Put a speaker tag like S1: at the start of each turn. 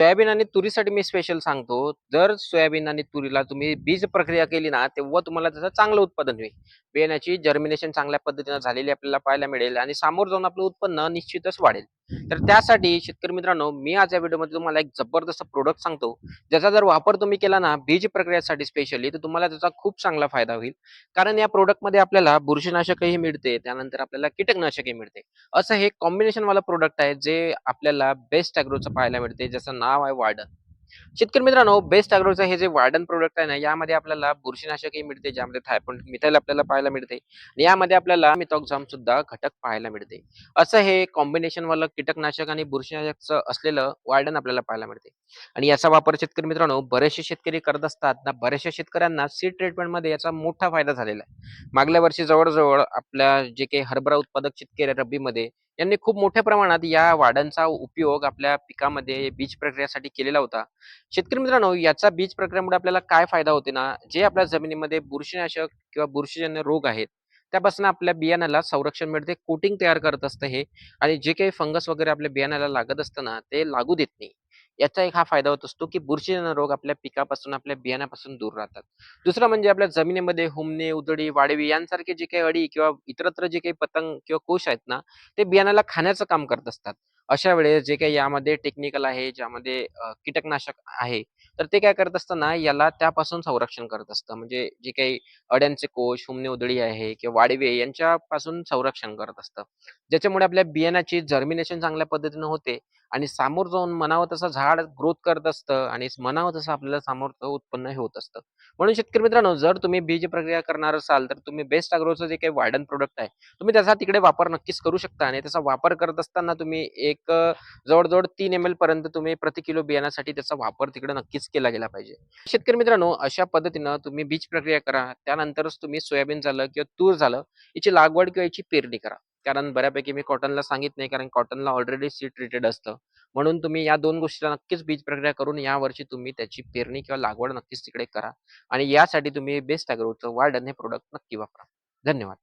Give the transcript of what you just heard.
S1: Soybean आणि तुरीसाठी मी special सांगतो जर सोयाबीन आणि तुरीला तुम्ही बीज प्रक्रिया केली ना तेव्हा तुम्हाला त्याचं चांगलं उत्पादन होईल. बियाण्याची जर्मिनेशन चांगल्या पद्धतीनं झालेली आपल्याला पाहायला मिळेल आणि समोर जाऊन आपलं उत्पन्न निश्चितच वाढेल. तर त्यासाठी शेतकरी मित्रांनो मी आज या व्हिडिओमध्ये तुम्हाला एक जबरदस्त प्रोडक्ट सांगतो. ज्याचा जर वापर तुम्ही केला ना बीज प्रक्रियासाठी स्पेशली तर तुम्हाला त्याचा खूप चांगला फायदा होईल. कारण या प्रोडक्टमध्ये आपल्याला बुरशीनाशकही मिळते त्यानंतर आपल्याला कीटकनाशकही मिळते. असं हे कॉम्बिनेशनवाला प्रोडक्ट आहे जे आपल्याला बेस्ट अॅग्रोचं पाहायला मिळते. ज्याचं नाव नाव आहे वार्डन शेतकरी मित्रांनो बेस्ट अॅग्रोचं हे जे वार्डन प्रोडक्ट आहे ना यामध्ये आपल्याला बुरशीनाशकही मिळते ज्यामध्ये थायपॉन मिथाईल आपल्याला पाहायला मिळते. आणि यामध्ये आपल्याला मिथॉक्झाम सुद्धा घटक पाहायला मिळते. असं हे कॉम्बिनेशन वालं कीटकनाशक आणि बुरशीनाशकचं असलेलं वार्डन आपल्याला पाहायला मिळते. आणि याचा वापर शेतकरी मित्रांनो बरेचसे शेतकरी करत असतात. ना बऱ्याचशा शेतकऱ्यांना सीड ट्रीटमेंटमध्ये याचा मोठा फायदा झालेला आहे. मागल्या वर्षी जवळजवळ आपल्या जे काही हरभरा उत्पादक शेतकरी रब्बीमध्ये यांनी खूप मोठ्या प्रमाणात या वाड्यांचा उपयोग आपल्या पिकामध्ये बीज प्रक्रियासाठी केलेला होता. शेतकरी मित्रांनो याचा बीज प्रक्रियामुळे आपल्याला काय फायदा होते ना जे आपल्या जमिनीमध्ये बुरशीनाशक किंवा बुरशीजन्य रोग आहेत त्यापासून आपल्या बियाण्याला संरक्षण मिळते कोटिंग तयार करत असतं हे. आणि जे काही फंगस वगैरे आपल्या बियाण्याला लागत असतं ना ते लागू देत नाही. याचा एक हा फायदा होत असतो की बुरशीजन्य रोग आपल्या पिकापासून आपल्या बियाण्यापासून दूर राहतात. दुसरं म्हणजे आपल्या जमिनीमध्ये हुमणे उधळी वाढवी यांसारखे जे काही अडी किंवा इतरत्र जे काही पतंग किंवा कोश आहेत ना ते बियाण्याला खाण्याचं काम करत असतात. अशा वेळेस जे काही यामध्ये टेक्निकल आहे ज्यामध्ये कीटकनाशक आहे तर ते काय करत असताना याला त्यापासून संरक्षण करत असतं. म्हणजे जे काही अड्यांचे कोश हुमणे उधळी आहे किंवा वाडवे यांच्यापासून संरक्षण करत असतं. ज्याच्यामुळे आपल्या बियाण्याची जर्मिनेशन चांगल्या पद्धतीने होते आणि समोर जाऊन म्हणावं तसं झाड ग्रोथ करत असतं आणि म्हणावं तसं आपल्याला समोरचं उत्पन्न हे होत असतं. म्हणून शेतकरी मित्रांनो जर तुम्ही बीज प्रक्रिया करणार असाल तर तुम्ही बेस्ट अग्रोचं जे काही वार्डन प्रोडक्ट आहे तुम्ही त्याचा तिकडे वापर नक्कीच करू शकता आणि त्याचा वापर करत असताना तुम्ही एक जवळजवळ तीन एम एल पर्यंत तुम्ही प्रति किलो बियाण्यासाठी त्याचा वापर तिकडे नक्कीच केला गेला पाहिजे. शेतकरी मित्रांनो अशा पद्धतीनं तुम्ही बीज प्रक्रिया करा त्यानंतरच तुम्ही सोयाबीन झालं किंवा तूर झालं याची लागवड किंवा याची पेरणी करा. कारण बऱ्यापैकी मी कॉटनला सांगित नाही कारण कॉटनला ऑलरेडी सीड ट्रीटेड असतं. म्हणून तुम्ही या दोन गोष्टीला नक्कीच बीज प्रक्रिया करून या वर्षी तुम्ही त्याची पेरणी किंवा लागवड नक्कीच तिकडे करा. आणि यासाठी तुम्ही बेस्ट अॅग्रोचं वार्डन हे प्रोडक्ट नक्की वापरा. धन्यवाद.